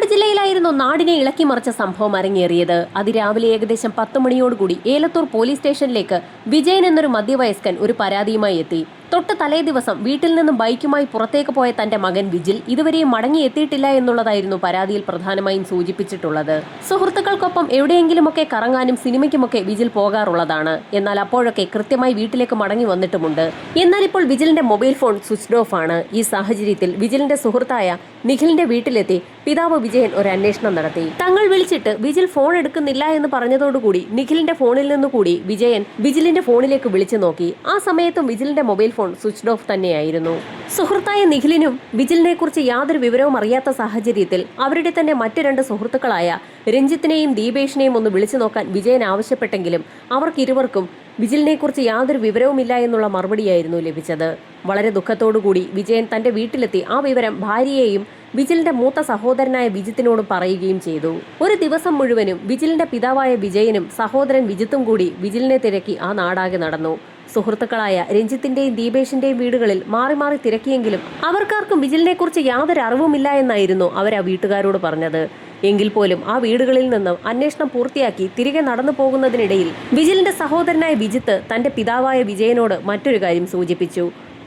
കോഴിക്കോട് ജില്ലയിലായിരുന്നു നാടിനെ ഇളക്കി മറിച്ച സംഭവം അരങ്ങേറിയത്. അതിരാവിലെ ഏകദേശം പത്ത് മണിയോടുകൂടി ഏലത്തൂർ പോലീസ് സ്റ്റേഷനിലേക്ക് വിജയൻ എന്നൊരു മധ്യവയസ്കൻ ഒരു പരാതിയുമായി എത്തി. തൊട്ട് തലേ ദിവസം വീട്ടിൽ നിന്നും ബൈക്കുമായി പുറത്തേക്ക് പോയ തന്റെ മകൻ വിജിൽ ഇതുവരെയും മടങ്ങി എത്തിയിട്ടില്ല എന്നുള്ളതായിരുന്നു പരാതിയിൽ പ്രധാനമായും സൂചിപ്പിച്ചിട്ടുള്ളത്. സുഹൃത്തുക്കൾക്കൊപ്പം എവിടെയെങ്കിലുമൊക്കെ കറങ്ങാനും സിനിമയ്ക്കുമൊക്കെ വിജിൽ പോകാറുള്ളതാണ്. എന്നാൽ അപ്പോഴൊക്കെ കൃത്യമായി വീട്ടിലേക്ക് മടങ്ങി വന്നിട്ടുമുണ്ട്. എന്നാൽ ഇപ്പോൾ വിജിലിന്റെ മൊബൈൽ ഫോൺ സ്വിച്ച്ഡ് ഓഫ് ആണ്. ഈ സാഹചര്യത്തിൽ വിജിലിന്റെ സുഹൃത്തായ നിഖിലിന്റെ വീട്ടിലെത്തി പിതാവ് വിജയൻ ഒരു അന്വേഷണം നടത്തി. തങ്ങൾ വിളിച്ചിട്ട് വിജിൽ ഫോൺ എടുക്കുന്നില്ല എന്ന് പറഞ്ഞതോടുകൂടി നിഖിലിന്റെ ഫോണിൽ നിന്നുകൂടി വിജയൻ വിജിലിന്റെ ഫോണിലേക്ക് വിളിച്ചു നോക്കി. ആ സമയത്തും വിജിലിന്റെ മൊബൈൽ ഫോൺ സ്വിച്ച്ഡ് ഓഫ് തന്നെയായിരുന്നു. സുഹൃത്തായ നിഖിലിനും വിജിലിനെ കുറിച്ച് യാതൊരു വിവരവും അറിയാത്ത സാഹചര്യത്തിൽ അവരുടെ തന്നെ മറ്റു രണ്ട് സുഹൃത്തുക്കളായ രഞ്ജിത്തിനെയും ദീപേഷിനെയും ഒന്ന് വിളിച്ചു നോക്കാൻ വിജയൻ ആവശ്യപ്പെട്ടെങ്കിലും അവർക്കിരുവർക്കും വിജിലിനെ കുറിച്ച് യാതൊരു വിവരവുമില്ല എന്നുള്ള മറുപടിയായിരുന്നു ലഭിച്ചത്. വളരെ ദുഃഖത്തോടുകൂടി വിജയൻ തന്റെ വീട്ടിലെത്തി ആ വിവരം ഭാര്യയെയും വിജിലിന്റെ മൂത്ത സഹോദരനായ വിജിത്തിനോട് പറയുകയും ചെയ്തു. ഒരു ദിവസം മുഴുവനും വിജിലിന്റെ പിതാവായ വിജയനും സഹോദരൻ വിജിത്തും കൂടി വിജിലിനെ തിരക്കി ആ നാടാകെ നടന്നു. സുഹൃത്തുക്കളായ രഞ്ജിത്തിന്റെയും ദീപേഷിന്റെയും വീടുകളിൽ മാറി മാറി തിരക്കിയെങ്കിലും അവർക്കാർക്കും വിജിലിനെ കുറിച്ച് യാതൊരു അറിവുമില്ല എന്നായിരുന്നു അവർ ആ വീട്ടുകാരോട് പറഞ്ഞത്. എങ്കിൽ പോലും ആ വീടുകളിൽ നിന്നും അന്വേഷണം പൂർത്തിയാക്കി തിരികെ നടന്നു പോകുന്നതിനിടയിൽ വിജിലിന്റെ സഹോദരനായ വിജിത്ത് തന്റെ പിതാവായ വിജയനോട് മറ്റൊരു കാര്യം സൂചിപ്പിച്ചു.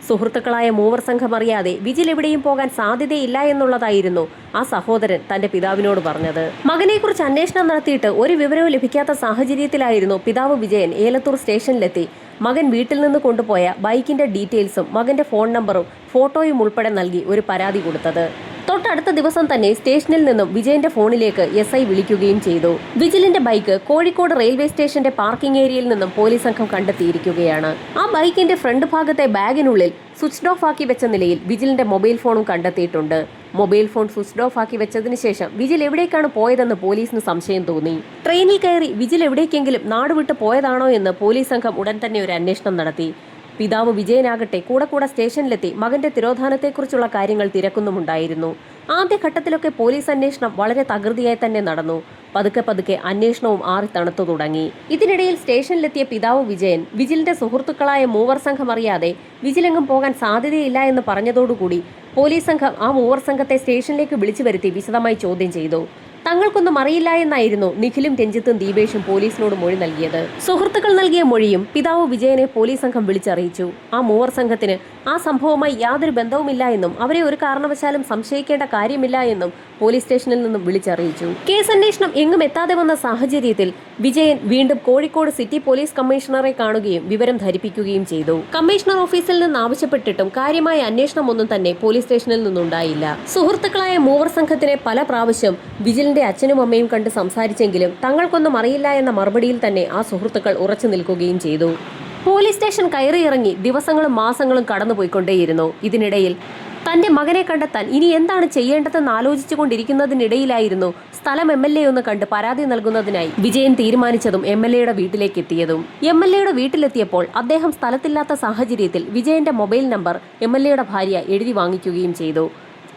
സുഹൃത്തുക്കളായ മൂവർ സംഘം അറിയാതെ വിജിൽ എവിടെയും പോകാൻ സാധ്യതയില്ല എന്നുള്ളതായിരുന്നു ആ സഹോദരൻ തന്റെ പിതാവിനോട് പറഞ്ഞത്. മകനെക്കുറിച്ച് അന്വേഷണം നടത്തിയിട്ട് ഒരു വിവരവും ലഭിക്കാത്ത സാഹചര്യത്തിലായിരുന്നു പിതാവ് വിജയൻ ഏലത്തൂർ സ്റ്റേഷനിലെത്തി മകൻ വീട്ടിൽ നിന്ന് കൊണ്ടുപോയ ബൈക്കിന്റെ ഡീറ്റെയിൽസും മകന്റെ ഫോൺ നമ്പറും ഫോട്ടോയും ഉൾപ്പെടെ നൽകി ഒരു പരാതി കൊടുത്തത്. തൊട്ടടുത്ത ദിവസം തന്നെ സ്റ്റേഷനിൽ നിന്നും വിജയന്റെ ഫോണിലേക്ക് എസ് ഐ വിളിക്കുകയും ചെയ്തു. വിജിലിന്റെ ബൈക്ക് കോഴിക്കോട് റെയിൽവേ സ്റ്റേഷന്റെ പാർക്കിംഗ് ഏരിയയിൽ നിന്നും പോലീസ് സംഘം കണ്ടെത്തിയിരിക്കുകയാണ്. ആ ബൈക്കിന്റെ ഫ്രണ്ട് ഭാഗത്തെ ബാഗിനുള്ളിൽ സ്വിച്ച് ഓഫ് ആക്കി വെച്ച നിലയിൽ വിജിലിന്റെ മൊബൈൽ ഫോണും കണ്ടെത്തിയിട്ടുണ്ട്. മൊബൈൽ ഫോൺ സ്വിച്ച് ഓഫ് ആക്കി വെച്ചതിന് ശേഷം വിജിൽ എവിടേക്കാണ് പോയതെന്ന് പോലീസിന് സംശയം തോന്നി. ട്രെയിനിൽ കയറി വിജിൽ എവിടേക്കെങ്കിലും നാടുവിട്ട് പോയതാണോ എന്ന് പോലീസ് സംഘം ഉടൻ തന്നെ ഒരു അന്വേഷണം നടത്തി. പിതാവ് വിജയനാകട്ടെ കൂടെ കൂടെ സ്റ്റേഷനിലെത്തി മകന്റെ തിരോധാനത്തെക്കുറിച്ചുള്ള കാര്യങ്ങൾ തിരക്കുന്നുമുണ്ടായിരുന്നു. ആദ്യഘട്ടത്തിലൊക്കെ പോലീസ് അന്വേഷണം വളരെ തകൃതിയായി തന്നെ നടന്നു. പതുക്കെ പതുക്കെ അന്വേഷണവും ആറി തണുത്തു തുടങ്ങി. ഇതിനിടയിൽ സ്റ്റേഷനിലെത്തിയ പിതാവ് വിജയൻ വിജിലിന്റെ സുഹൃത്തുക്കളായ മൂവർ സംഘം അറിയാതെ വിജിലെങ്ങും പോകാൻ സാധ്യതയില്ല എന്ന് പറഞ്ഞതോടുകൂടി പോലീസ് സംഘം ആ മൂവർ സംഘത്തെ സ്റ്റേഷനിലേക്ക് വിളിച്ചു വരുത്തി വിശദമായി ചോദ്യം ചെയ്തു. തങ്ങൾക്കൊന്നും അറിയില്ല എന്നായിരുന്നു നിഖിലും രഞ്ജിത്തും ദീപേഷും പോലീസിനോട് മൊഴി നൽകിയത്. സുഹൃത്തുക്കൾ നൽകിയ മൊഴിയും പിതാവ് വിജയനെ പോലീസ് സംഘം വിളിച്ചറിയിച്ചു. ആ മൂവർ സംഘത്തിന് ആ സംഭവവുമായി യാതൊരു ബന്ധവുമില്ല എന്നും അവരെ ഒരു കാരണവശാലും സംശയിക്കേണ്ട കാര്യമില്ല എന്നും പോലീസ് സ്റ്റേഷനിൽ നിന്നും വിളിച്ചറിയിച്ചു. കേസ് അന്വേഷണം എങ്ങും എത്താതെ വന്ന സാഹചര്യത്തിൽ വിജയൻ വീണ്ടും കോഴിക്കോട് സിറ്റി പോലീസ് കമ്മീഷണറെ കാണുകയും വിവരം ധരിപ്പിക്കുകയും ചെയ്തു. കമ്മീഷണർ ഓഫീസിൽ നിന്ന് ആവശ്യപ്പെട്ടിട്ടും കാര്യമായ അന്വേഷണം ഒന്നും തന്നെ പോലീസ് സ്റ്റേഷനിൽ നിന്നുണ്ടായില്ല. സുഹൃത്തുക്കളായ മൂവർ സംഘത്തിനെ പല പ്രാവശ്യം വിജിലിന്റെ അച്ഛനും അമ്മയും കണ്ട് സംസാരിച്ചെങ്കിലും തങ്ങൾക്കൊന്നും അറിയില്ല എന്ന മറുപടിയിൽ തന്നെ ആ സുഹൃത്തുക്കൾ ഉറച്ചു നിൽക്കുകയും ചെയ്തു. പോലീസ് സ്റ്റേഷൻ കയറിയിറങ്ങി ദിവസങ്ങളും മാസങ്ങളും കടന്നുപോയിക്കൊണ്ടേയിരുന്നു. ഇതിനിടയിൽ തന്റെ മകനെ കണ്ടെത്താൻ ഇനി എന്താണ് ചെയ്യേണ്ടതെന്ന് ആലോചിച്ചുകൊണ്ടിരിക്കുന്നതിനിടയിലായിരുന്നു സ്ഥലം എം എൽ എ ഒന്ന് കണ്ട് പരാതി നൽകുന്നതിനായി വിജയൻ തീരുമാനിച്ചതും എം എൽ എയുടെ വീട്ടിലേക്ക് എത്തിയതും എം എൽ എയുടെ വീട്ടിലെത്തിയപ്പോൾ അദ്ദേഹം സ്ഥലത്തില്ലാത്ത സാഹചര്യത്തിൽ വിജയന്റെ മൊബൈൽ നമ്പർ എം എൽ എയുടെ ഭാര്യ എഴുതി വാങ്ങിക്കുകയും ചെയ്തു.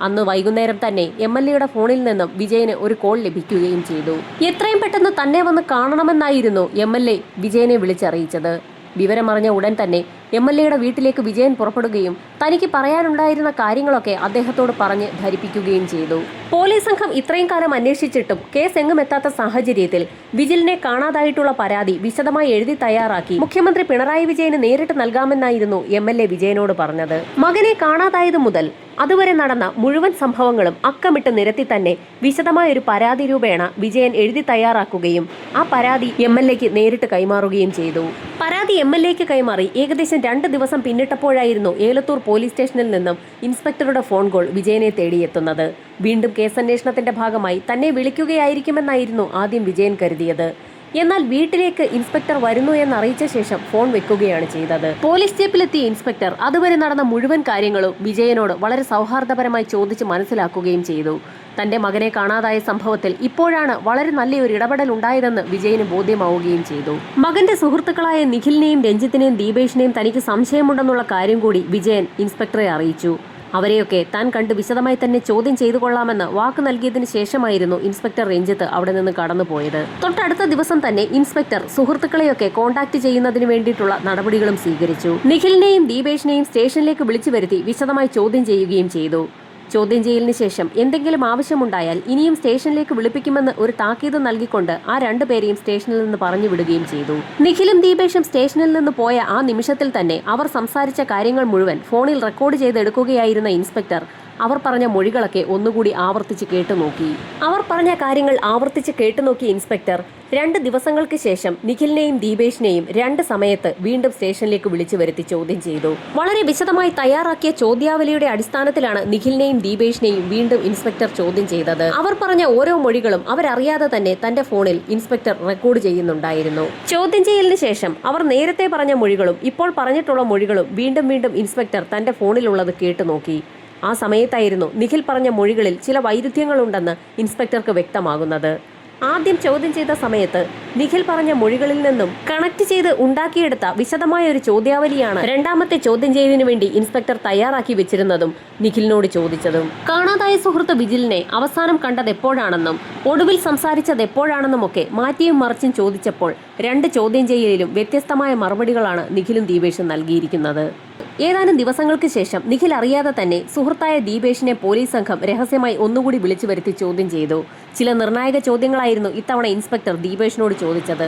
അന്ന് വൈകുന്നേരം തന്നെ എം എൽ എയുടെ ഫോണിൽ നിന്നും വിജയന് ഒരു കോൾ ലഭിക്കുകയും ചെയ്തു. എത്രയും പെട്ടെന്ന് തന്നെ വന്ന് കാണണമെന്നായിരുന്നു എം എൽ എ വിജയനെ വിളിച്ചറിയിച്ചത്. വിവരമറിഞ്ഞ ഉടൻ തന്നെ എം എൽ എയുടെ വീട്ടിലേക്ക് വിജയൻ പുറപ്പെടുകയും തനിക്ക് പറയാനുണ്ടായിരുന്ന കാര്യങ്ങളൊക്കെ അദ്ദേഹത്തോട് പറഞ്ഞ് ധരിപ്പിക്കുകയും ചെയ്തു. പോലീസ് സംഘം ഇത്രയും കാലം അന്വേഷിച്ചിട്ടും കേസ് എങ്ങും എത്താത്ത സാഹചര്യത്തിൽ വിജിലിനെ കാണാതായിട്ടുള്ള പരാതി വിശദമായി എഴുതി തയ്യാറാക്കി മുഖ്യമന്ത്രി പിണറായി വിജയന് നേരിട്ട് നൽകാമെന്നായിരുന്നു എം എൽ എ വിജയനോട് പറഞ്ഞത്. മകനെ കാണാതായത് മുതൽ അതുവരെ നടന്ന മുഴുവൻ സംഭവങ്ങളും അക്കമിട്ട് നിരത്തി തന്നെ വിശദമായ ഒരു പരാതി രൂപേണ വിജയൻ എഴുതി തയ്യാറാക്കുകയും ആ പരാതി എം നേരിട്ട് കൈമാറുകയും ചെയ്തു. പരാതി എം കൈമാറി ഏകദേശം രണ്ട് ദിവസം പിന്നിട്ടപ്പോഴായിരുന്നു ഏലത്തൂർ പോലീസ് സ്റ്റേഷനിൽ നിന്നും ഇൻസ്പെക്ടറുടെ ഫോൺ കോൾ വിജയനെ തേടിയെത്തുന്നത്. വീണ്ടും കേസന്വേഷണത്തിന്റെ ഭാഗമായി തന്നെ വിളിക്കുകയായിരിക്കുമെന്നായിരുന്നു ആദ്യം വിജയൻ കരുതിയത്. എന്നാൽ വീട്ടിലേക്ക് ഇൻസ്പെക്ടർ വരുന്നു എന്നറിയിച്ച ശേഷം ഫോൺ വെക്കുകയാണ് ചെയ്തത്. പോലീസ് സ്റ്റേപ്പിലെത്തിയ ഇൻസ്പെക്ടർ അതുവരെ നടന്ന മുഴുവൻ കാര്യങ്ങളും വിജയനോട് വളരെ സൗഹാർദ്ദപരമായി ചോദിച്ച് മനസ്സിലാക്കുകയും ചെയ്തു. തന്റെ മകനെ കാണാതായ സംഭവത്തിൽ ഇപ്പോഴാണ് വളരെ നല്ലൊരു ഇടപെടൽ ഉണ്ടായതെന്ന് വിജയന് ബോധ്യമാവുകയും ചെയ്തു. മകന്റെ സുഹൃത്തുക്കളായ നിഖിലിനെയും രഞ്ജിത്തിനെയും ദീപേഷിനെയും തനിക്ക് സംശയമുണ്ടെന്നുള്ള കാര്യം കൂടി വിജയൻ ഇൻസ്പെക്ടറെ അറിയിച്ചു. അവരെയൊക്കെ താൻ കണ്ട് വിശദമായി തന്നെ ചോദ്യം ചെയ്തു കൊള്ളാമെന്ന് വാക്ക് നൽകിയതിന് ശേഷമായിരുന്നു ഇൻസ്പെക്ടർ രഞ്ജിത്ത് അവിടെ നിന്ന് കടന്നുപോയത് തൊട്ടടുത്ത ദിവസം തന്നെ ഇൻസ്പെക്ടർ സുഹൃത്തുക്കളെയൊക്കെ കോൺടാക്ട് ചെയ്യുന്നതിന് വേണ്ടിയിട്ടുള്ള നടപടികളും സ്വീകരിച്ചു. നിഖിലിനെയും ദീപേഷിനെയും സ്റ്റേഷനിലേക്ക് വിളിച്ചു വരുത്തി വിശദമായി ചോദ്യം ചെയ്യുകയും ചെയ്തു. ചോദ്യം ചെയ്യലിന് ശേഷം എന്തെങ്കിലും ആവശ്യമുണ്ടായാൽ ഇനിയും സ്റ്റേഷനിലേക്ക് വിളിപ്പിക്കുമെന്ന് ഒരു താക്കീത് നൽകിക്കൊണ്ട് ആ രണ്ടുപേരെയും സ്റ്റേഷനിൽ നിന്ന് പറഞ്ഞു വിടുകയും ചെയ്തു. നിഖിലും ദീപേഷും സ്റ്റേഷനിൽ നിന്ന് പോയ ആ നിമിഷത്തിൽ തന്നെ അവർ സംസാരിച്ച കാര്യങ്ങൾ മുഴുവൻ ഫോണിൽ റെക്കോർഡ് ചെയ്തെടുക്കുകയായിരുന്ന ഇൻസ്പെക്ടർ അവർ പറഞ്ഞ മൊഴികളൊക്കെ ഒന്നുകൂടി ആവർത്തിച്ച് കേട്ടു നോക്കി. അവർ പറഞ്ഞ കാര്യങ്ങൾ ആവർത്തിച്ച് കേട്ടു നോക്കിയ ഇൻസ്പെക്ടർ. രണ്ട് ദിവസങ്ങൾക്ക് ശേഷം നിഖിലിനെയും ദീപേഷിനെയും രണ്ട് സമയത്ത് വീണ്ടും സ്റ്റേഷനിലേക്ക് വിളിച്ചു വരുത്തി ചോദ്യം ചെയ്തു. വളരെ വിശദമായി തയ്യാറാക്കിയ ചോദ്യാവലിയുടെ അടിസ്ഥാനത്തിലാണ് നിഖിലിനെയും ദീപേഷിനെയും വീണ്ടും ഇൻസ്പെക്ടർ ചോദ്യം ചെയ്തത്. അവർ പറഞ്ഞ ഓരോ മൊഴികളും അവരറിയാതെ തന്നെ തന്റെ ഫോണിൽ ഇൻസ്പെക്ടർ റെക്കോർഡ് ചെയ്യുന്നുണ്ടായിരുന്നു. ചോദ്യം ചെയ്യലിന് ശേഷം അവർ നേരത്തെ പറഞ്ഞ മൊഴികളും ഇപ്പോൾ പറഞ്ഞിട്ടുള്ള മൊഴികളും വീണ്ടും വീണ്ടും ഇൻസ്പെക്ടർ തന്റെ ഫോണിലുള്ളത് കേട്ടുനോക്കി ആ സമയത്തായിരുന്നു നിഖിൽ പറഞ്ഞ മൊഴികളിൽ ചില വൈരുദ്ധ്യങ്ങളുണ്ടെന്ന് ഇൻസ്പെക്ടർക്ക് വ്യക്തമാകുന്നത്. ആദ്യം ചോദ്യം ചെയ്ത സമയത്ത് നിഖിൽ പറഞ്ഞ മൊഴികളിൽ നിന്നും കണക്ട് ചെയ്ത് ഉണ്ടാക്കിയെടുത്ത വിശദമായ ഒരു ചോദ്യാവലിയാണ് രണ്ടാമത്തെ ചോദ്യം ചെയ്തതിനു വേണ്ടി ഇൻസ്പെക്ടർ തയ്യാറാക്കി വെച്ചിരുന്നതും നിഖിലിനോട് ചോദിച്ചതും. കാണാതായ സുഹൃത്ത് വിജിലിനെ അവസാനം കണ്ടത് എപ്പോഴാണെന്നും ഒടുവിൽ സംസാരിച്ചത് എപ്പോഴാണെന്നും ഒക്കെ മാറ്റിയും മറിച്ചും ചോദിച്ചപ്പോൾ രണ്ട് ചോദ്യം ചെയ്യലിലും വ്യത്യസ്തമായ മറുപടികളാണ് നിഖിലും ദീപേഷും നൽകിയിരിക്കുന്നത്. ഏതാനും ദിവസങ്ങൾക്ക് ശേഷം നിഖിൽ അറിയാതെ തന്നെ സുഹൃത്തായ ദീപേഷിനെ പോലീസ് സംഘം രഹസ്യമായി ഒന്നുകൂടി വിളിച്ചു വരുത്തി ചോദ്യം ചെയ്തു. ചില നിർണായക ചോദ്യങ്ങളായിരുന്നു ഇത്തവണ ഇൻസ്പെക്ടർ ദീപേഷിനോട് ചോദിച്ചത്.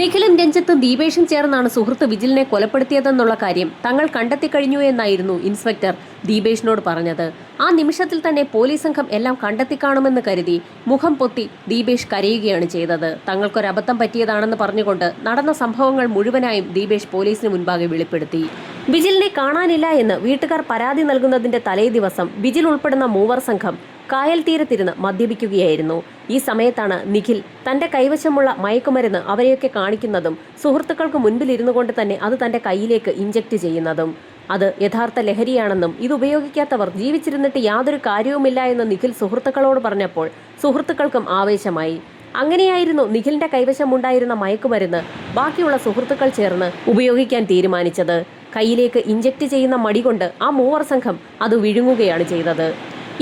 നിഖിലും രഞ്ജിത്തും ദീപേഷും ചേർന്നാണ് സുഹൃത്ത് വിജിലിനെ കൊലപ്പെടുത്തിയതെന്നുള്ള കാര്യം തങ്ങൾ കണ്ടെത്തി കഴിഞ്ഞു എന്നായിരുന്നു ഇൻസ്പെക്ടർ ദീപേഷിനോട് പറഞ്ഞത്. ആ നിമിഷത്തിൽ തന്നെ പോലീസ് സംഘം എല്ലാം കണ്ടെത്തി കാണുമെന്ന് കരുതി മുഖം പൊത്തി ദീപേഷ് കരയുകയാണ് ചെയ്തത്. തങ്ങൾക്കൊരബദ്ധം പറ്റിയതാണെന്ന് പറഞ്ഞുകൊണ്ട് നടന്ന സംഭവങ്ങൾ മുഴുവനായും ദീപേഷ് പോലീസിന് മുൻപാകെ വെളിപ്പെടുത്തി. വിജിലിനെ കാണാനില്ല എന്ന് വീട്ടുകാർ പരാതി നൽകുന്നതിന്റെ തലേ ദിവസം ബിജിൽ ഉൾപ്പെടുന്ന മൂവർ സംഘം കായൽ തീരത്തിരുന്ന് മദ്യപിക്കുകയായിരുന്നു. ഈ സമയത്താണ് നിഖിൽ തന്റെ കൈവശമുള്ള മയക്കുമരുന്ന് അവരെയൊക്കെ കാണിക്കുന്നതും സുഹൃത്തുക്കൾക്ക് മുൻപിലിരുന്നു കൊണ്ട് തന്നെ അത് തന്റെ കയ്യിലേക്ക് ഇഞ്ചക്ട് ചെയ്യുന്നതും. അത് യഥാർത്ഥ ലഹരിയാണെന്നും ഇത് ഉപയോഗിക്കാത്തവർ ജീവിച്ചിരുന്നിട്ട് യാതൊരു കാര്യവുമില്ല എന്ന് നിഖിൽ സുഹൃത്തുക്കളോട് പറഞ്ഞപ്പോൾ സുഹൃത്തുക്കൾക്കും ആവേശമായി. അങ്ങനെയായിരുന്നു നിഖിലിന്റെ കൈവശമുണ്ടായിരുന്ന മയക്കുമരുന്ന് ബാക്കിയുള്ള സുഹൃത്തുക്കൾ ചേർന്ന് ഉപയോഗിക്കാൻ തീരുമാനിച്ചത്. കയ്യിലേക്ക് ഇഞ്ചക്ട് ചെയ്യുന്ന മടി കൊണ്ട് ആ മൂവർ സംഘം അത് വിഴുങ്ങുകയാണ് ചെയ്തത്.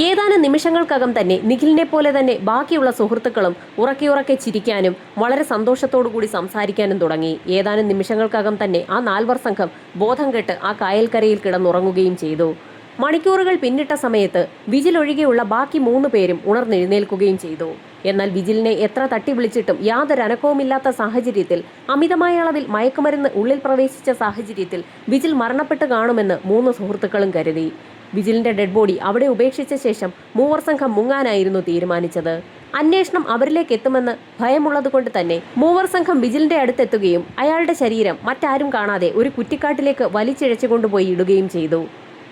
ഏതാനും നിമിഷങ്ങൾക്കകം തന്നെ നിഖിലിനെ പോലെ തന്നെ ബാക്കിയുള്ള സുഹൃത്തുക്കളും ഉറക്കി ഉറക്കെ ചിരിക്കാനും വളരെ സന്തോഷത്തോടു കൂടി സംസാരിക്കാനും തുടങ്ങി. ഏതാനും നിമിഷങ്ങൾക്കകം തന്നെ ആ നാൽവർ സംഘം ബോധം കെട്ട് ആ കായൽക്കരയിൽ കിടന്നുറങ്ങുകയും ചെയ്തു. മണിക്കൂറുകൾ പിന്നിട്ട സമയത്ത് വിജിലൊഴികെയുള്ള ബാക്കി മൂന്ന് പേരും ഉണർന്നെഴുന്നേൽക്കുകയും ചെയ്തു. എന്നാൽ വിജിലിനെ എത്ര തട്ടി വിളിച്ചിട്ടും യാതൊരു അനക്കവുമില്ലാത്ത സാഹചര്യത്തിൽ അമിതമായ അളവിൽ മയക്കുമരുന്ന് ഉള്ളിൽ പ്രവേശിച്ച സാഹചര്യത്തിൽ വിജിൽ മരണപ്പെട്ട് കാണുമെന്ന് മൂന്ന് സുഹൃത്തുക്കളും കരുതി. വിജിലിന്റെ ഡെഡ് ബോഡി അവിടെ ഉപേക്ഷിച്ച ശേഷം മൂവർ സംഘം മുങ്ങാനായിരുന്നു തീരുമാനിച്ചത്. അന്വേഷണം അവരിലേക്ക് എത്തുമെന്ന് ഭയമുള്ളതുകൊണ്ട് തന്നെ മൂവർ സംഘം വിജിലിന്റെ അടുത്തെത്തുകയും അയാളുടെ ശരീരം മറ്റാരും കാണാതെ ഒരു കുറ്റിക്കാട്ടിലേക്ക് വലിച്ചിഴച്ചു കൊണ്ടുപോയി ഇടുകയും ചെയ്തു.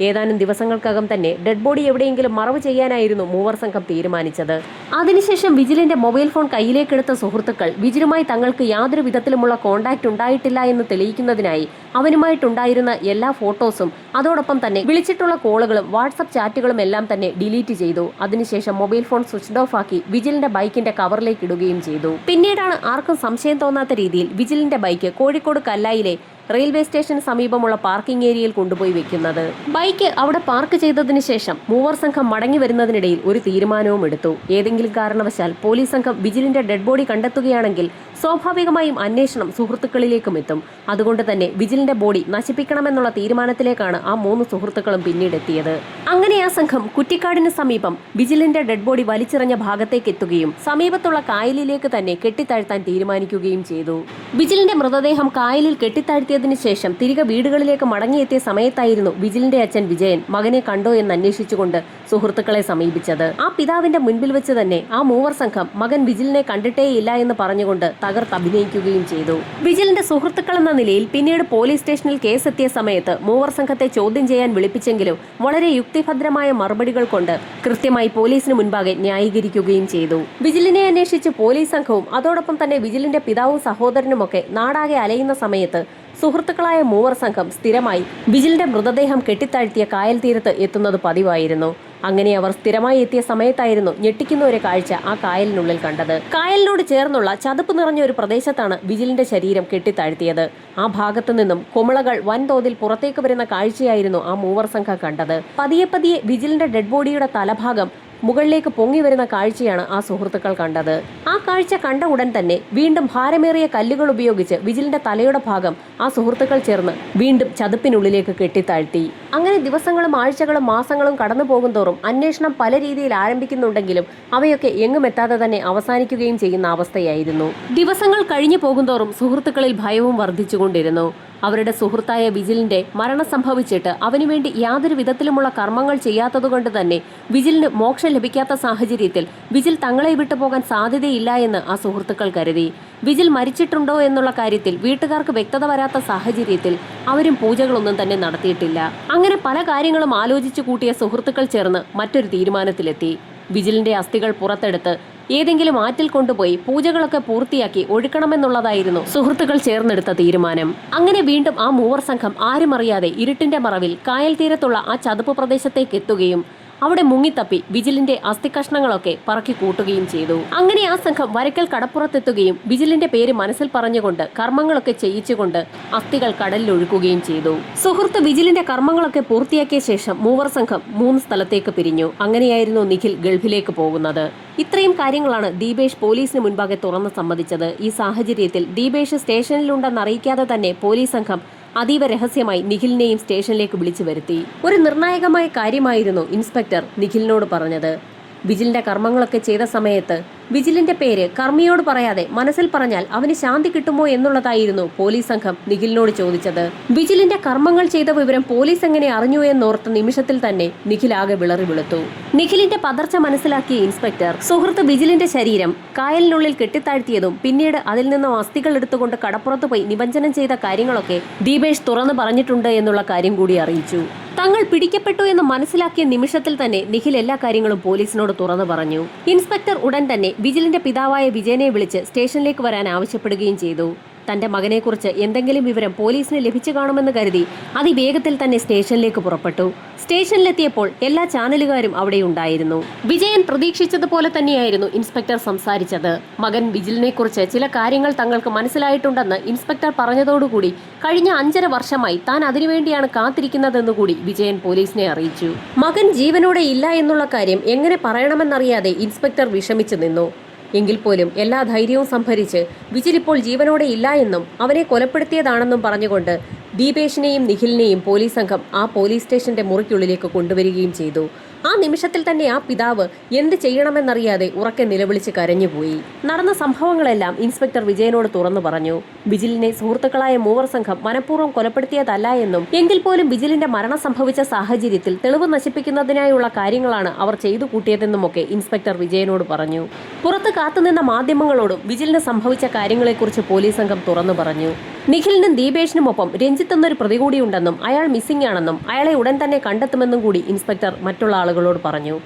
ഏതാനും ദിവസങ്ങൾക്കകം തന്നെ ഡെഡ് ബോഡി എവിടെയെങ്കിലും മറവ് ചെയ്യാനായിരുന്നു മൂവർ സംഘം തീരുമാനിച്ചത്. അതിനുശേഷം വിജിലിന്റെ മൊബൈൽ ഫോൺ കയ്യിലേക്കെടുത്ത സുഹൃത്തുക്കൾ വിജിലുമായി തങ്ങൾക്ക് യാതൊരു വിധത്തിലുമുള്ള കോണ്ടാക്ട് ഉണ്ടായിട്ടില്ല എന്ന് തെളിയിക്കുന്നതിനായി അവനുമായിട്ടുണ്ടായിരുന്ന എല്ലാ ഫോട്ടോസും അതോടൊപ്പം തന്നെ വിളിച്ചിട്ടുള്ള കോളുകളും വാട്സപ്പ് ചാറ്റുകളും എല്ലാം തന്നെ ഡിലീറ്റ് ചെയ്തു. അതിനുശേഷം മൊബൈൽ ഫോൺ സ്വിച്ച് ഓഫ് ആക്കി വിജിലിന്റെ ബൈക്കിന്റെ കവറിലേക്ക് ഇടുകയും ചെയ്തു. പിന്നീടാണ് ആർക്കും സംശയം തോന്നാത്ത രീതിയിൽ വിജിലിന്റെ ബൈക്ക് കോഴിക്കോട് കല്ലായിലെ റെയിൽവേ സ്റ്റേഷന് സമീപമുള്ള പാർക്കിംഗ് ഏരിയയിൽ കൊണ്ടുപോയി വെക്കുന്നത്. ബൈക്ക് അവിടെ പാർക്ക് ചെയ്തതിനു ശേഷം മൂവർ സംഘം മടങ്ങി വരുന്നതിനിടയിൽ ഒരു തീരുമാനവും എടുത്തു. ഏതെങ്കിലും കാരണവശാൽ പോലീസ് സംഘം വിജിലിന്റെ ഡെഡ് ബോഡി കണ്ടെത്തുകയാണെങ്കിൽ സ്വാഭാവികമായും അന്വേഷണം സുഹൃത്തുക്കളിലേക്കും എത്തും. അതുകൊണ്ട് തന്നെ വിജിലിന്റെ ബോഡി നശിപ്പിക്കണമെന്നുള്ള തീരുമാനത്തിലേക്കാണ് ആ മൂന്ന് സുഹൃത്തുക്കളും പിന്നീട് എത്തിയത് അങ്ങനെ ആ സംഘം കുറ്റിക്കാടിന് സമീപം വിജിലിന്റെ ഡെഡ് ബോഡി വലിച്ചെറിഞ്ഞ ഭാഗത്തേക്ക് എത്തുകയും സമീപത്തുള്ള കായലിലേക്ക് തന്നെ കെട്ടിത്താഴ്ത്താൻ തീരുമാനിക്കുകയും ചെയ്തു. വിജിലിന്റെ മൃതദേഹം കായലിൽ കെട്ടിത്താഴ്ത്തിയതിനു ശേഷം തിരികെ വീടുകളിലേക്ക് മടങ്ങിയെത്തിയ സമയത്തായിരുന്നു വിജിലിന്റെ അച്ഛൻ വിജയൻ മകനെ കണ്ടോ എന്ന് അന്വേഷിച്ചുകൊണ്ട് സുഹൃത്തുക്കളെ സമീപിച്ചത്. ആ പിതാവിന്റെ മുൻപിൽ വെച്ച് തന്നെ ആ മൂവർ സംഘം മകൻ വിജിലിനെ കണ്ടിട്ടേയില്ല എന്ന് പറഞ്ഞുകൊണ്ട് തകർത്ത് അഭിനയിക്കുകയും ചെയ്തു. വിജിലിന്റെ സുഹൃത്തുക്കൾ എന്ന നിലയിൽ പിന്നീട് പോലീസ് സ്റ്റേഷനിൽ കേസെത്തിയ സമയത്ത് മൂവർ സംഘത്തെ ചോദ്യം ചെയ്യാൻ വിളിപ്പിച്ചെങ്കിലും വളരെ യുക്തിഭദ്രമായ മറുപടികൾ കൊണ്ട് കൃത്യമായി പോലീസിന് മുൻപാകെ ന്യായീകരിക്കുകയും ചെയ്തു. വിജിലിനെ അന്വേഷിച്ച് പോലീസ് സംഘവും അതോടൊപ്പം തന്നെ വിജിലിന്റെ പിതാവും സഹോദരനുമൊക്കെ നാടാകെ അലയുന്ന സമയത്ത് സുഹൃത്തുക്കളായ മൂവർ സംഘം സ്ഥിരമായി വിജിലിന്റെ മൃതദേഹം കെട്ടിത്താഴ്ത്തിയ കായൽ തീരത്ത് എത്തുന്നത് പതിവായിരുന്നു. അങ്ങനെ അവർ സ്ഥിരമായി എത്തിയ സമയത്തായിരുന്നു ഞെട്ടിക്കുന്ന ഒരു കാഴ്ച ആ കായലിനുള്ളിൽ കണ്ടത്. കായലിനോട് ചേർന്നുള്ള ചതുപ്പ് നിറഞ്ഞ ഒരു പ്രദേശത്താണ് വിജിലിന്റെ ശരീരം കെട്ടിത്താഴ്ത്തിയത്. ആ ഭാഗത്തു നിന്നും കുമിളകൾ വൻതോതിൽ പുറത്തേക്ക് വരുന്ന കാഴ്ചയായിരുന്നു ആ മൂവർ സംഘം കണ്ടത്. പതിയെ പതിയെ വിജിലിന്റെ ഡെഡ് ബോഡിയുടെ തലഭാഗം മുകളിലേക്ക് പൊങ്ങി വരുന്ന കാഴ്ചയാണ് ആ സുഹൃത്തുക്കൾ കണ്ടത്. ആ കാഴ്ച കണ്ട ഉടൻ തന്നെ വീണ്ടും ഭാരമേറിയ കല്ലുകൾ ഉപയോഗിച്ച് വിജിലിന്റെ തലയുടെ ഭാഗം ആ സുഹൃത്തുക്കൾ ചേർന്ന് വീണ്ടും ചതുപ്പിനുള്ളിലേക്ക് കെട്ടിത്താഴ്ത്തി. അങ്ങനെ ദിവസങ്ങളും ആഴ്ചകളും മാസങ്ങളും കടന്നു പോകുന്തോറും അന്വേഷണം പല രീതിയിൽ ആരംഭിക്കുന്നുണ്ടെങ്കിലും അവയൊക്കെ എങ്ങും എത്താതെ തന്നെ അവസാനിക്കുകയും ചെയ്യുന്ന അവസ്ഥയായിരുന്നു. ദിവസങ്ങൾ കഴിഞ്ഞു പോകുന്തോറും സുഹൃത്തുക്കളിൽ ഭയവും വർദ്ധിച്ചുകൊണ്ടിരുന്നു. അവരുടെ സുഹൃത്തായ വിജിലിന്റെ മരണം സംഭവിച്ചിട്ട് അവനുവേണ്ടി യാതൊരു വിധത്തിലുമുള്ള കർമ്മങ്ങൾ ചെയ്യാത്തതുകൊണ്ട് തന്നെ വിജിലിന് മോക്ഷം ലഭിക്കാത്ത സാഹചര്യത്തിൽ വിജിൽ തങ്ങളെ വിട്ടുപോകാൻ സാധ്യതയില്ല എന്ന് ആ സുഹൃത്തുക്കൾ കരുതി. വിജിൽ മരിച്ചിട്ടുണ്ടോ എന്നുള്ള കാര്യത്തിൽ വീട്ടുകാർക്ക് വ്യക്തത വരാത്ത സാഹചര്യത്തിൽ അവരും പൂജകളൊന്നും തന്നെ നടത്തിയിട്ടില്ല. അങ്ങനെ പല കാര്യങ്ങളും ആലോചിച്ചു കൂട്ടിയ സുഹൃത്തുക്കൾ ചേർന്ന് മറ്റൊരു തീരുമാനത്തിലെത്തി. വിജിലിന്റെ അസ്ഥികൾ പുറത്തെടുത്ത് ഏതെങ്കിലും ആറ്റിൽ കൊണ്ടുപോയി പൂജകളൊക്കെ പൂർത്തിയാക്കി ഒഴുക്കണമെന്നുള്ളതായിരുന്നു സുഹൃത്തുക്കൾ ചേർന്നെടുത്ത തീരുമാനം. അങ്ങനെ വീണ്ടും ആ മൂവർ സംഘം ആരും അറിയാതെ ഇരുട്ടിന്റെ മറവിൽ കായൽ തീരത്തുള്ള ആ ചതുപ്പ് പ്രദേശത്തേക്ക് എത്തുകയും അവിടെ മുങ്ങിത്തപ്പി വിജിലിന്റെ അസ്ഥികഷ്ണങ്ങളൊക്കെ പറക്കി കൂട്ടുകയും ചെയ്തു. അങ്ങനെ ആ സംഘം വരക്കൽ കടപ്പുറത്തെത്തുകയും വിജിലിന്റെ പേര് മനസ്സിൽ പറഞ്ഞുകൊണ്ട് കർമ്മങ്ങളൊക്കെ ചെയ്യിച്ചുകൊണ്ട് അസ്ഥികൾ കടലിൽ ഒഴുക്കുകയും ചെയ്തു. സുഹൃത്ത് വിജിലിന്റെ കർമ്മങ്ങളൊക്കെ പൂർത്തിയാക്കിയ ശേഷം മൂവർ സംഘം മൂന്ന് സ്ഥലത്തേക്ക് പിരിഞ്ഞു. അങ്ങനെയായിരുന്നു നിഖിൽ ഗൾഫിലേക്ക് പോകുന്നത്. ഇത്രയും കാര്യങ്ങളാണ് ദീപേഷ് പോലീസിന് മുൻപാകെ തുറന്ന് സമ്മതിച്ചത്. ഈ സാഹചര്യത്തിൽ ദീപേഷ് സ്റ്റേഷനിലുണ്ടെന്ന് അറിയിക്കാതെ തന്നെ പോലീസ് സംഘം അതീവ രഹസ്യമായി നിഖിലിനെയും സ്റ്റേഷനിലേക്ക് വിളിച്ചു വരുത്തി. ഒരു നിർണായകമായ കാര്യമായിരുന്നു ഇൻസ്പെക്ടർ നിഖിലിനോട് പറഞ്ഞത്. വിജിലിന്റെ കർമ്മങ്ങളൊക്കെ ചെയ്ത സമയത്ത് വിജിലിന്റെ പേര് കർമ്മിയോട് പറയാതെ മനസ്സിൽ പറഞ്ഞാൽ അവന് ശാന്തി കിട്ടുമോ എന്നുള്ളതായിരുന്നു പോലീസ് സംഘം നിഖിലിനോട് ചോദിച്ചത്. വിജിലിന്റെ കർമ്മങ്ങൾ ചെയ്ത വിവരം പോലീസ് എങ്ങനെ അറിഞ്ഞു എന്നോർത്ത നിമിഷത്തിൽ തന്നെ നിഖിൽ ആകെ വിളറി വിളുത്തു. നിഖിലിന്റെ പതർച്ച മനസ്സിലാക്കിയ ഇൻസ്പെക്ടർ സുഹൃത്ത് വിജിലിന്റെ ശരീരം കായലിനുള്ളിൽ കെട്ടിത്താഴ്ത്തിയതും പിന്നീട് അതിൽ നിന്നും അസ്ഥികൾ എടുത്തുകൊണ്ട് കടപ്പുറത്ത് പോയി നിമഞ്ജനം ചെയ്ത കാര്യങ്ങളൊക്കെ ദീപേഷ് തുറന്നു പറഞ്ഞിട്ടുണ്ട് എന്നുള്ള കാര്യം കൂടി അറിയിച്ചു. തങ്ങൾ പിടിക്കപ്പെട്ടു എന്ന് മനസ്സിലാക്കിയ നിമിഷത്തിൽ തന്നെ നിഖിൽ എല്ലാ കാര്യങ്ങളും പോലീസിനോട് തുറന്നു പറഞ്ഞു. ഇൻസ്പെക്ടർ ഉടൻ തന്നെ വിജിലിന്റെ പിതാവായ വിജയനെ വിളിച്ച് സ്റ്റേഷനിലേക്ക് വരാൻ ആവശ്യപ്പെടുകയും ചെയ്തു തന്റെ മകനെക്കുറിച്ച് എന്തെങ്കിലും വിവരം പോലീസിന് ലഭിച്ചു കാണുമെന്ന് കരുതി അതിവേഗത്തിൽ തന്നെ സ്റ്റേഷനിലേക്ക് പുറപ്പെട്ടു. സ്റ്റേഷനിലെത്തിയപ്പോൾ എല്ലാ ചാനലുകാരും അവിടെ ഉണ്ടായിരുന്നു വിജയൻ പ്രതീക്ഷിച്ചതുപോലെ തന്നെയായിരുന്നു ഇൻസ്പെക്ടർ സംസാരിച്ചത്. മകൻ വിജിലിനെക്കുറിച്ച് ചില കാര്യങ്ങൾ തങ്ങൾക്ക് മനസ്സിലായിട്ടുണ്ടെന്ന് ഇൻസ്പെക്ടർ പറഞ്ഞതോടുകൂടി കഴിഞ്ഞ അഞ്ചര വർഷമായി താൻ അതിനുവേണ്ടിയാണ് കാത്തിരിക്കുന്നതെന്നുകൂടി വിജയൻ പോലീസിനെ അറിയിച്ചു. മകൻ ജീവനോടെ ഇല്ല എന്നുള്ള കാര്യം എങ്ങനെ പറയണമെന്നറിയാതെ ഇൻസ്പെക്ടർ വിഷമിച്ചു നിന്നു. എങ്കിൽ പോലും എല്ലാ ധൈര്യവും സംഭരിച്ച് വിജിൽ ഇപ്പോൾ ജീവനോടെ ഇല്ല എന്നും അവനെ കൊലപ്പെടുത്തിയതാണെന്നും പറഞ്ഞുകൊണ്ട് ദീപേഷിനെയും നിഖിലിനെയും പോലീസ് സംഘം ആ പോലീസ് സ്റ്റേഷന്റെ മുറിക്കുള്ളിലേക്ക് കൊണ്ടുവരികയും ചെയ്തു. ആ നിമിഷത്തിൽ തന്നെ ആ പിതാവ് എന്ത് ചെയ്യണമെന്നറിയാതെ ഉറക്കെ നിലവിളിച്ച് കരഞ്ഞുപോയി. നടന്ന സംഭവങ്ങളെല്ലാം ഇൻസ്പെക്ടർ വിജയനോട് തുറന്നു പറഞ്ഞു. ബിജിലിനെ സുഹൃത്തുക്കളായ മൂവർ സംഘം മനഃപൂർവം കൊലപ്പെടുത്തിയതല്ല എന്നും എങ്കിൽ പോലും ബിജിലിന്റെ മരണം സംഭവിച്ച സാഹചര്യത്തിൽ തെളിവ് നശിപ്പിക്കുന്നതിനായുള്ള കാര്യങ്ങളാണ് അവർ ചെയ്തു കൂട്ടിയതെന്നുമൊക്കെ ഇൻസ്പെക്ടർ വിജയനോട് പറഞ്ഞു. പുറത്ത് കാത്തുനിന്ന മാധ്യമങ്ങളോടും ബിജിലിന് സംഭവിച്ച കാര്യങ്ങളെക്കുറിച്ച് പോലീസ് സംഘം തുറന്നു പറഞ്ഞു. നിഖിലിനും ദീപേഷിനുമൊപ്പം രഞ്ജിത്ത് എന്നൊരു പ്രതി കൂടിയുണ്ടെന്നും അയാൾ മിസ്സിംഗ് ആണെന്നും അയാളെ ഉടൻ തന്നെ കണ്ടെത്തുമെന്നും കൂടി ഇൻസ്പെക്ടർ മറ്റുള്ള ആളുകളോട് പറഞ്ഞു.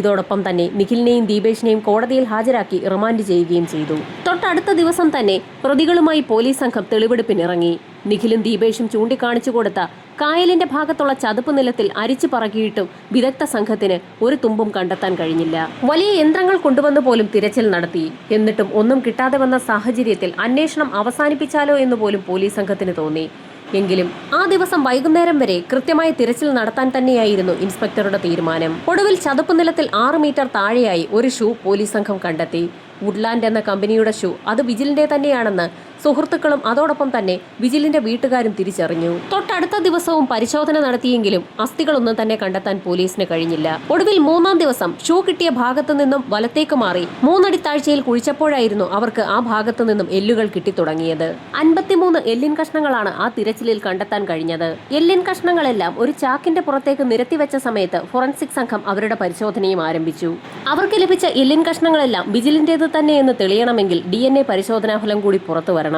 ഇതോടൊപ്പം തന്നെ നിഖിലിനെയും ദീപേഷിനെയും കോടതിയിൽ ഹാജരാക്കി റിമാൻഡ് ചെയ്യുകയും ചെയ്തു. തൊട്ടടുത്ത ദിവസം തന്നെ പ്രതികളുമായി പോലീസ് സംഘം തെളിവെടുപ്പിനിറങ്ങി. നിഖിലും ദീപേഷും ചൂണ്ടിക്കാണിച്ചു കൊടുത്ത കായലിന്റെ ഭാഗത്തുള്ള ചതുപ്പ് നിലത്തിൽ അരിച്ചു പറകിയിട്ടും വിദഗ്ധ സംഘത്തിന് ഒരു തുമ്പും കണ്ടെത്താൻ കഴിഞ്ഞില്ല. വലിയ യന്ത്രങ്ങൾ കൊണ്ടുവന്നു പോലും തിരച്ചിൽ നടത്തി. എന്നിട്ടും ഒന്നും കിട്ടാതെ വന്ന സാഹചര്യത്തിൽ അന്വേഷണം അവസാനിപ്പിച്ചാലോ എന്ന് പോലും പോലീസ് സംഘത്തിന് തോന്നി. എങ്കിലും ആ ദിവസം വൈകുന്നേരം വരെ കൃത്യമായ തിരച്ചിൽ നടത്താൻ തന്നെയായിരുന്നു ഇൻസ്പെക്ടറുടെ തീരുമാനം. ഒടുവിൽ ചതുപ്പ് നിലത്തിൽ ആറ് മീറ്റർ താഴെയായി ഒരു ഷൂ പോലീസ് സംഘം കണ്ടെത്തി. വുഡ്ലാൻഡ് എന്ന കമ്പനിയുടെ ഷൂ അത് വിജിലിന്റെ തന്നെയാണെന്ന് സുഹൃത്തുക്കളും അതോടൊപ്പം തന്നെ വിജിലിന്റെ വീട്ടുകാരും തിരിച്ചറിഞ്ഞു. തൊട്ടടുത്ത ദിവസവും പരിശോധന നടത്തിയെങ്കിലും അസ്ഥികളൊന്നും തന്നെ കണ്ടെത്താൻ പോലീസിന് കഴിഞ്ഞില്ല. ഒടുവിൽ മൂന്നാം ദിവസം ഷൂ കിട്ടിയ ഭാഗത്തു നിന്നും വലത്തേക്ക് മാറി മൂന്നടി താഴ്ചയിൽ കുഴിച്ചപ്പോഴായിരുന്നു അവർക്ക് ആ ഭാഗത്തു നിന്നും എല്ലുകൾ കിട്ടിത്തുടങ്ങിയത്. അൻപത്തിമൂന്ന് എല്ലിൻ കഷ്ണങ്ങളാണ് ആ തിരച്ചിലിൽ കണ്ടെത്താൻ കഴിഞ്ഞത്. എല്ലിൻ കഷ്ണങ്ങളെല്ലാം ഒരു ചാക്കിന്റെ പുറത്തേക്ക് നിരത്തിവെച്ച സമയത്ത് ഫോറൻസിക് സംഘം അവരുടെ പരിശോധനയും ആരംഭിച്ചു. അവർക്ക് ലഭിച്ച എല്ലിൻ കഷ്ണങ്ങളെല്ലാം വിജിലിന്റേത് തന്നെയെന്ന് തെളിയണമെങ്കിൽ ഡി എൻ എ പരിശോധനാ ഫലം കൂടി പുറത്തു വരണം.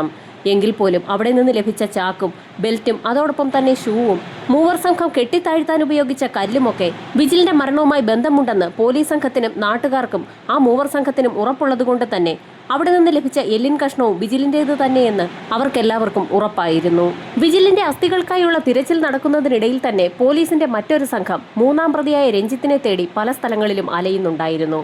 എങ്കിൽ പോലും അവിടെ നിന്ന് ലഭിച്ച ചാക്കും ബെൽറ്റും അതോടൊപ്പം തന്നെ ഷൂവും മൂവർ സംഘം കെട്ടിത്താഴ്ത്താൻ ഉപയോഗിച്ച കല്ലുമൊക്കെ വിജിലിന്റെ മരണവുമായി ബന്ധമുണ്ടെന്ന് പോലീസ് സംഘത്തിനും നാട്ടുകാർക്കും ആ മൂവർ സംഘത്തിനും ഉറപ്പുള്ളതുകൊണ്ട് തന്നെ അവിടെ നിന്ന് ലഭിച്ച എല്ലിൻ കഷ്ണവും വിജിലിന്റേത് തന്നെയെന്ന് അവർക്കെല്ലാവർക്കും ഉറപ്പായിരുന്നു. വിജിലിന്റെ അസ്ഥികൾക്കായുള്ള തിരച്ചിൽ നടക്കുന്നതിനിടയിൽ തന്നെ പോലീസിന്റെ മറ്റൊരു സംഘം മൂന്നാം പ്രതിയായ രഞ്ജിത്തിനെ തേടി പല സ്ഥലങ്ങളിലും അലയുന്നുണ്ടായിരുന്നു.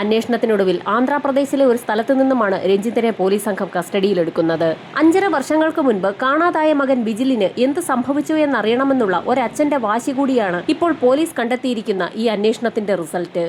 അന്വേഷണത്തിനൊടുവിൽ ആന്ധ്രാപ്രദേശിലെ ഒരു സ്ഥലത്തു നിന്നുമാണ് രഞ്ജിത്തിനെ പോലീസ് സംഘം കസ്റ്റഡിയിലെടുക്കുന്നത്. അഞ്ചര വർഷങ്ങൾക്ക് മുൻപ് കാണാതായ മകൻ ബിജിലിന് എന്ത് സംഭവിച്ചു എന്നറിയണമെന്നുള്ള ഒരച്ഛന്റെ വാശി കൂടിയാണ് ഇപ്പോൾ പോലീസ് കണ്ടെത്തിയിരിക്കുന്ന ഈ അന്വേഷണത്തിന്റെ റിസൾട്ട്.